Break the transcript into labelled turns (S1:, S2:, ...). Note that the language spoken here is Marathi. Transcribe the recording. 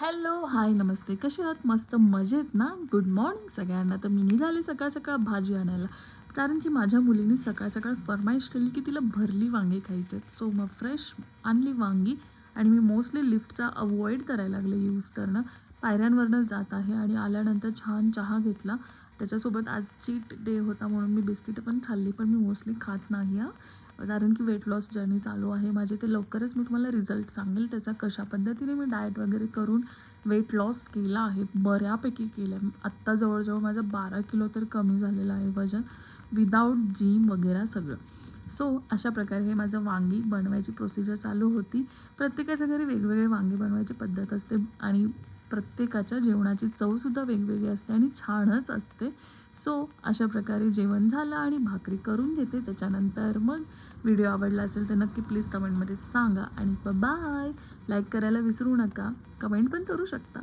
S1: हॅलो हाय नमस्ते. कसे आहात? मस्त मजेत ना? गुड मॉर्निंग सगळ्यांना. तर मी निघाले सकाळ सकाळ भाजी आणायला. कारण की माझ्या मुलीने सकाळ सकाळ फरमाईश केली की तिला भरली वांगी खायचे आहेत सो मग फ्रेश आणली वांगी. आणि मी मोस्टली लिफ्टचा अवॉइड करायला लागले यूज करणं. पायऱ्यांवरनं जात आहे आणि आल्यानंतर छान चहा घेतला. त्याच्यासोबत आज चीट डे होता म्हणून मी बिस्किटं पण खाल्ली पण मी मोस्टली खात नाही आहे कारण की वेट लॉस जर्नी चालू आहे. माझी ते लवकरच मी तुम्हाला रिझल्ट सांगेल. त्याचा कशा पद्धतीने मी डाएट वगैरे करून वेट लॉस केला आहे बऱ्यापैकी केलं आहे आत्ता जवळजवळ माझं बारा किलो तर कमी झालेलं आहे वजन. विदाऊट जिम वगैरे सगळं. सो अशा प्रकारे हे माझं वांगी बनवायची प्रोसिजर चालू होती. प्रत्येकाच्या घरी वेगवेगळे वांगी बनवायची पद्धत असते आणि प्रत्येकाच्या जेवणाची चवसुद्धा वेगवेगळी असते आणि छानच असते. सो अशा प्रकारे जेवण झालं आणि भाकरी करून घेते. त्याच्यानंतर मग व्हिडिओ आवडला असेल तर नक्की प्लीज कमेंटमध्ये सांगा. आणि बाय लाईक करायला विसरू नका. कमेंट पण करू शकता.